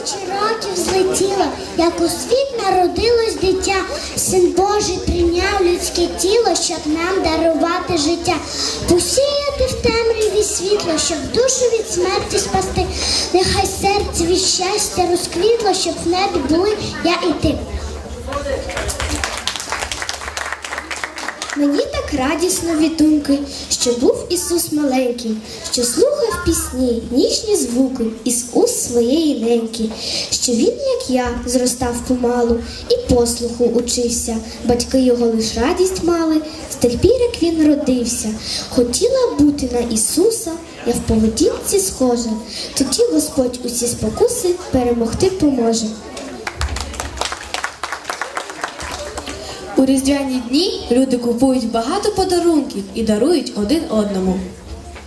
тисячі років злетіло, як у світ народилось дитя. Син Божий прийняв людське тіло, щоб нам дарувати життя. Посіяти в темряві світло, щоб душу від смерті спасти. Нехай серце від щастя розквітло, щоб в небі були я і ти. Мені так радісно від думки, що був Ісус маленький, що слухав пісні, ніжні звуки із уст своєї неньки, що він, як я, зростав помалу і послуху учився. Батьки його лиш радість мали, з тих як він родився. Хотіла бути на Ісуса, я в поведінці схожа. Тоді Господь усі спокуси перемогти поможе. У різдвяні дні люди купують багато подарунків і дарують один одному.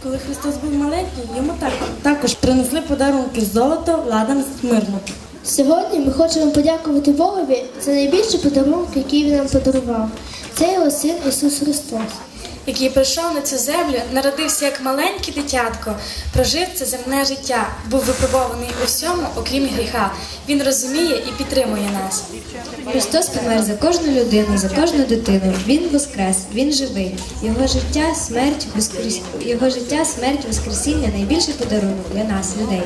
Коли Христос був маленький, йому так, також принесли подарунки золото, ладан, мирно. Сьогодні ми хочемо подякувати Богові за найбільший подарунки, який він нам подарував. Це його син Ісус Христос. Який прийшов на цю землю, народився як маленьке дитятко, прожив це земне життя, був випробований у всьому, окрім гріха. Він розуміє і підтримує нас. Христос помер за кожну людину, за кожну дитину. Він воскрес, він живий. Його життя, смерть, воскрес... його життя, смерть, воскресіння найбільший подарунок для нас, людей.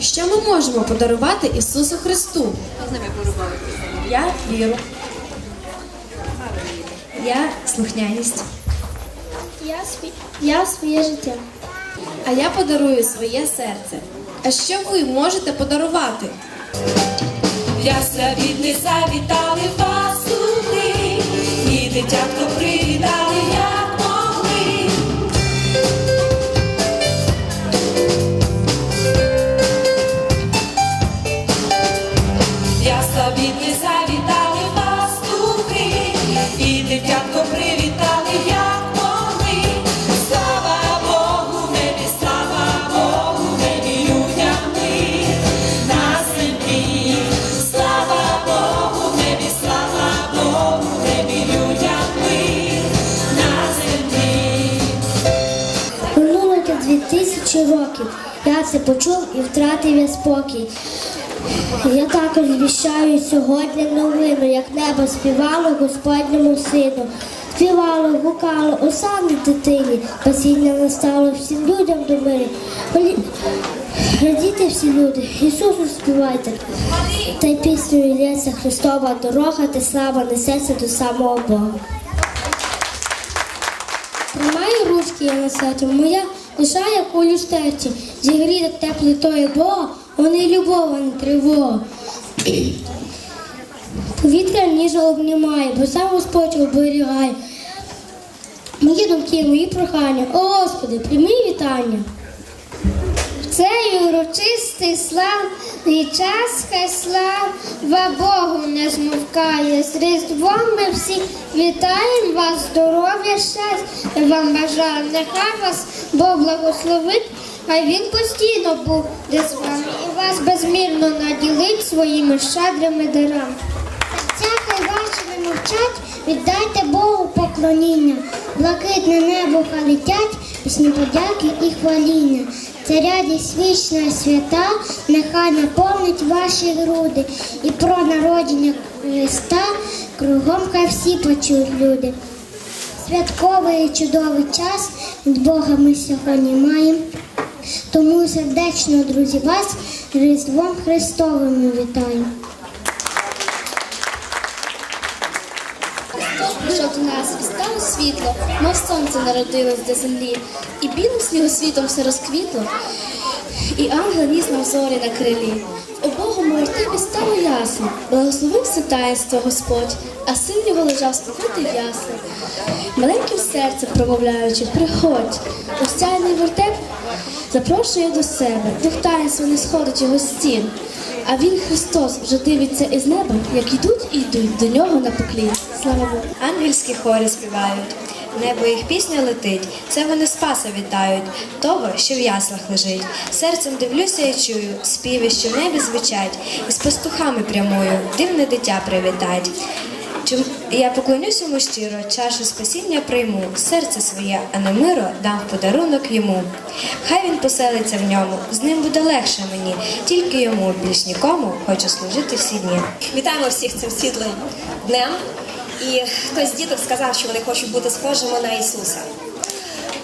Що ми можемо подарувати Ісусу Христу? Я віру. Я слухняність. Я, свій... я своє життя. А я подарую своє серце. А що ви можете подарувати? Ясля від завітали пастухи, і дитятко привітали, як могли. Ясля від завітали тисячі років. Я це почув і втратив я спокій. Я також звіщаю сьогодні новину, як небо співало Господньому сину. Співало, гукало, осану дитині, спасіння настало всім людям до мирі. Радійте всі люди, Ісусу співайте. Та й пісню лється Христова дорога, та слава несеться до самого Бога. Тримаю ручки я на серці, моя душа, як у люстерці, зігріта теплотою Бога, вони любов, а не тривога. Повітря ніжно обнімає, бо сам Господь оберігає. Мої думки, мої прохання, о Господи, прийми вітання. Цей урочистий славний час, хай слава Богу не змовкає. З Різдвом ми всі вітаємо вас, здоров'я, щастя вам бажаю. Нехай вас Бог благословить, хай він постійно буде з вами і вас безмірно наділить своїми щедрими дарами. Серця хай ваші не віддайте Богу поклоніння. Блакитне небо хай летять, пісні подяки і хваління. Це радість вічна свята, нехай наповнить ваші груди. І про народження Христа кругом хай всі почують люди. Святковий чудовий час від Бога ми сьогодні маємо. Тому сердечно, друзі, вас Різдвом Христовим ми вітаємо. Прийшов до нас і стало світло, мов сонце народилось до землі, і білим снігосвітом все розквітло, і ангел ніс нам зорі на крилі. У Богому вертепі стало ясно, благословив все таїнство Господь, а син його лежав в яслах. Маленьким серцем промовляючи, приходь, устяйний вертеп запрошує до себе, дух таїнства не сходить його стін. А він Христос вже дивиться із неба, як ідуть і йдуть до нього на поклін. Слава Богу. Ангельські хори співають. Небо їх пісня летить, це вони спаса вітають, того, що в яслах лежить. Серцем дивлюся і чую, співи, що в небі звучать, і з пастухами прямую, дивне дитя привітать. Чим я поклонюсь йому щиро, чашу спасіння прийму, серце своє, а не миро дам подарунок йому. Хай він поселиться в ньому, з ним буде легше мені, тільки йому більш нікому хочу служити всі дні. Вітаємо всіх цим світлим днем. І хтось з діток сказав, що вони хочуть бути схожими на Ісуса.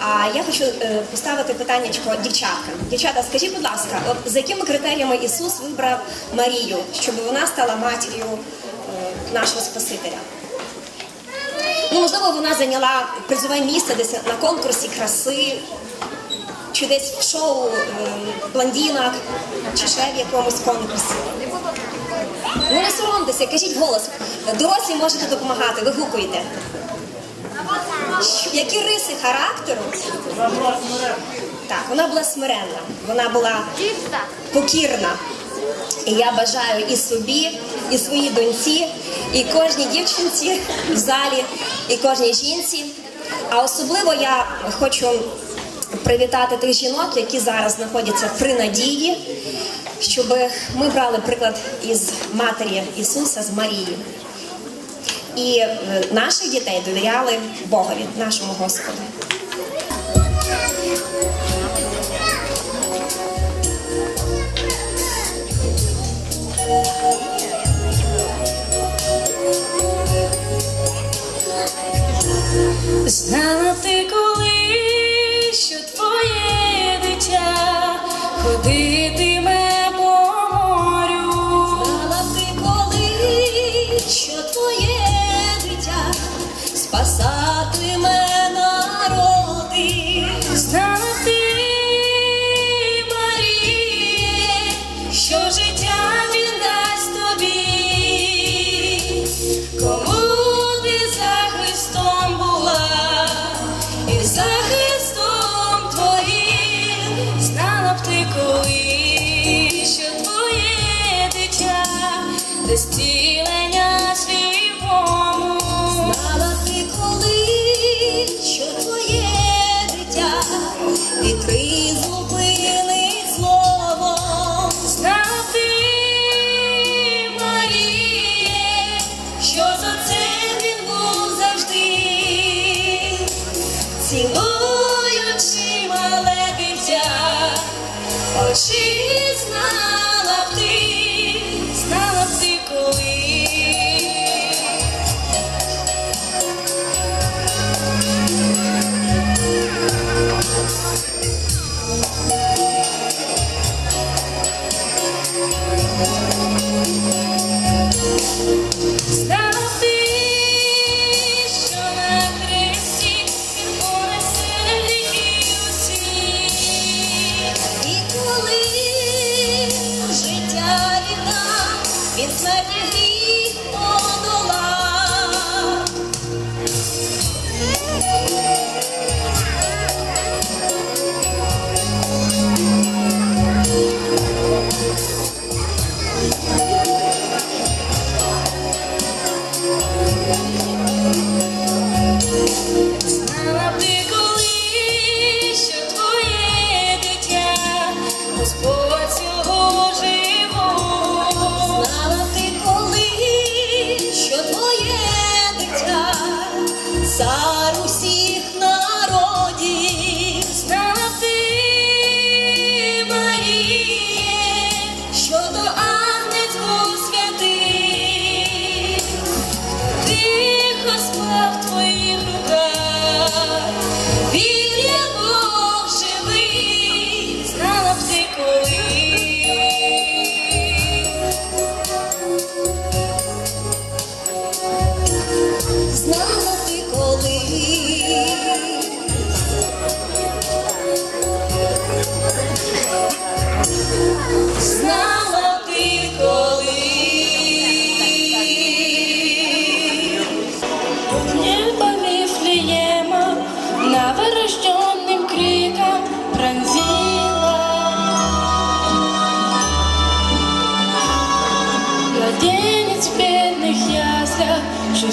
А я хочу е, поставити питання дівчаткам. Дівчата, скажіть, будь ласка, от за якими критеріями Ісус вибрав Марію, щоб вона стала матір'ю е, нашого Спасителя? Ну, можливо, вона зайняла призове місце десь на конкурсі краси, чи десь в шоу е, блондинок, чи ще в якомусь конкурсі. Ну не соромтеся, кажіть голос. Дорослі можете допомагати, вигукуйте. Що- Які риси характеру? Так, вона була смиренна, вона була покірна. І я бажаю і собі, і своїй доньці, і кожній дівчинці в залі, і кожній жінці. А особливо я хочу привітати тих жінок, які зараз знаходяться при надії, щоб ми брали приклад із матері Ісуса з Марії. І е, наших дітей довіряли Богові, нашому Господу. Знала ти коли, що твоє дитя ходитиме saw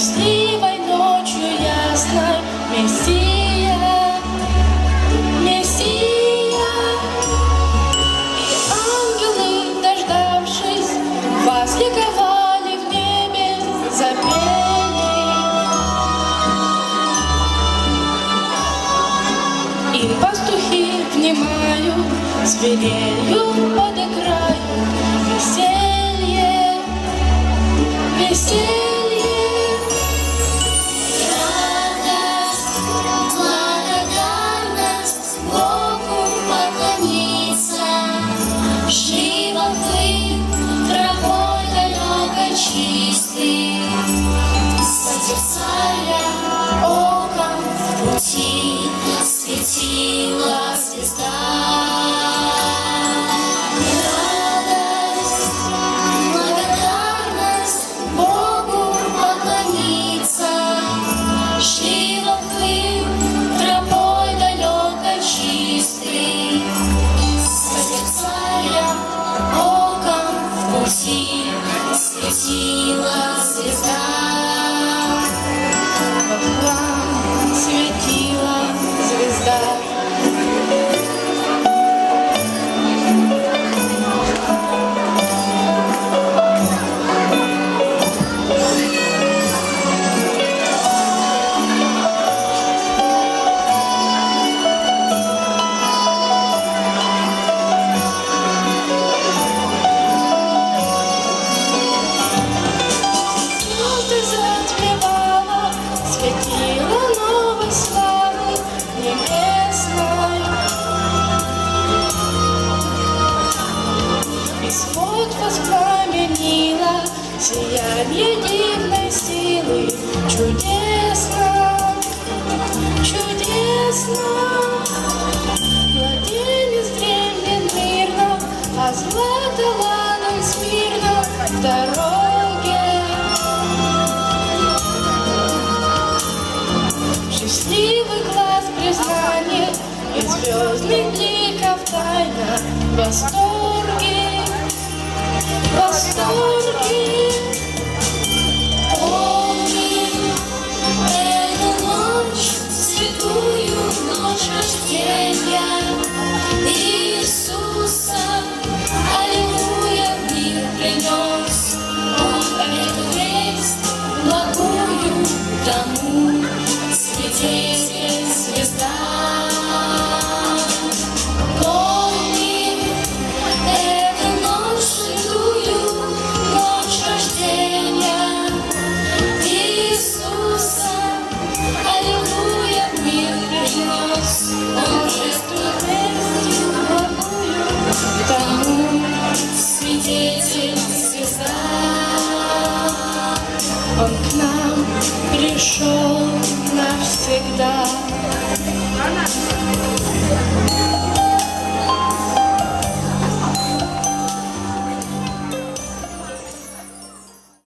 счастливой ночью ясной Мессия, Мессия. И ангелы, дождавшись, возликовали в небе, запели. И пастухи внимают зверею сиям единой силы чудесно, чудесно. Младенец дремлет мирно, а злато ладом смирно в дороге. Счастливый глаз признания и звездных бликов тайна восторги, восторги. take it down.